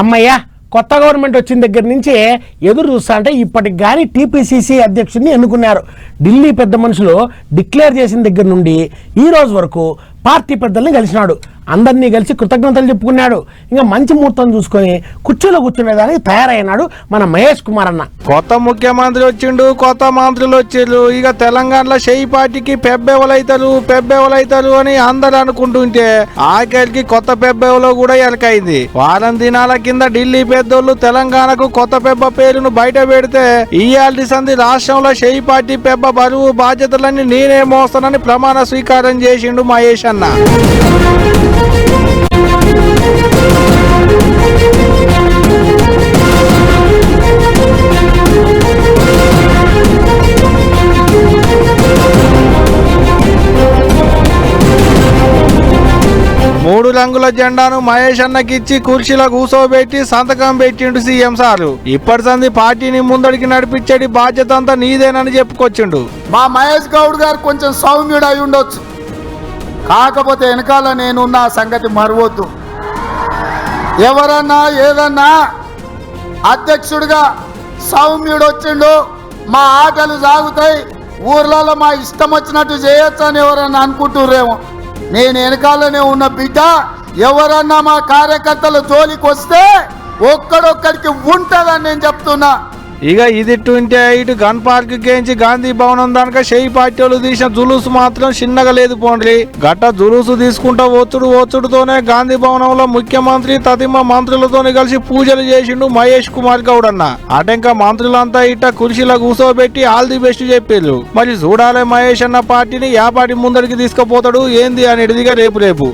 అమ్మయ్య కొత్త గవర్నమెంట్ వచ్చిన దగ్గర నుంచి ఎదురు చూస్తా అంటే ఇప్పటికి కానీ టీపీసీసీ అధ్యక్షుడిని ఎన్నుకున్నారు. ఢిల్లీ పెద్ద మనుషులు డిక్లేర్ చేసిన దగ్గర నుండి ఈ రోజు వరకు పార్టీ పెద్దల్ని కలిసినాడు. అందరినీ కలిసి కృతజ్ఞతలు చెప్పుకున్నాడు. ఇంకా మంచి ముహూర్తం చూసుకొని కుర్చీలో కూర్చునేదానికి తయారైనాడు మన మహేష్ కుమార్ అన్న. కొత్త ముఖ్యమంత్రి వచ్చిండు కొత్త మంత్రులు వచ్చిండ్రు ఇక తెలంగాణలో షెయి పార్టీకి పెబ్బెవలైతారు పెబ్బెవలైతారు అని అందరు అనుకుంటుంటే ఆఖరికి కొత్త పెబ్బెవలో కూడా ఎలకైంది. వారం దినాల కింద ఢిల్లీ పెద్దోళ్ళు తెలంగాణకు కొత్త పెబ్బ పేరును బయట పెడితే ఇయాల్టి సంది రాష్ట్రంలో షెయి పార్టీ పెబ్బ బరువు బాధ్యతలన్నీ నేనే మోస్తానని ప్రమాణ స్వీకారం చేసిండు మహేష్ అన్న. మూడు రంగుల జెండాను మహేష్ అన్నకిచ్చి కుర్చీలో కూసోబెట్టి సంతకం పెట్టిండు సీఎం సారు. ఇప్పటి సంది పార్టీని ముందడికి నడిపించేటి బాధ్యత అంతా నీదేనని చెప్పుకొచ్చిండు. మా మహేష్ గౌడ్ గారు కొంచెం సౌమ్యుడు అయి ఉండొచ్చు. కాకపోతే వెనకాల నేనున్న ఆ సంగతి మరవద్దు. ఎవరన్నా ఏదన్నా అధ్యక్షుడిగా సౌమ్యుడు వచ్చిండు మా ఆటలు సాగుతాయి ఊర్లలో మా ఇష్టం వచ్చినట్టు చేయొచ్చు అని ఎవరన్నా అనుకుంటుర్రేమో. నేను వెనకాలనే ఉన్న బిడ్డ ఎవరన్నా మా కార్యకర్తల జోలికి వస్తే ఒక్కడొక్కడికి ఉంటుందని నేను చెప్తున్నా. ఇక ఇది ట్వంటీ ఎయిట్ గన్ పార్క్ గేంచి గాంధీ భవనం దానిక షేయి పార్టీలు తీసిన జులుసు మాత్రం చిన్నగా లేదు పోండ్రి. గట్ట జులుసు తీసుకుంటా ఒత్తుడు ఒత్తుడుతోనే గాంధీ భవనంలో ముఖ్యమంత్రి తదిమ మంత్రులతోని కలిసి పూజలు చేసిండు మహేష్ కుమార్ గౌడ్ అన్న అటెంక మంత్రులంతా ఇట్ట కుర్చీలో కూసోబెట్టి ఆల్ ది బెస్ట్ చెప్పారు మరి చూడాలి మహేష్ అన్న పార్టీని యాపాటి ముందరికి ముందడికి తీసుకుపోతాడు ఏంది అనేటిదిగా రేపు రేపు.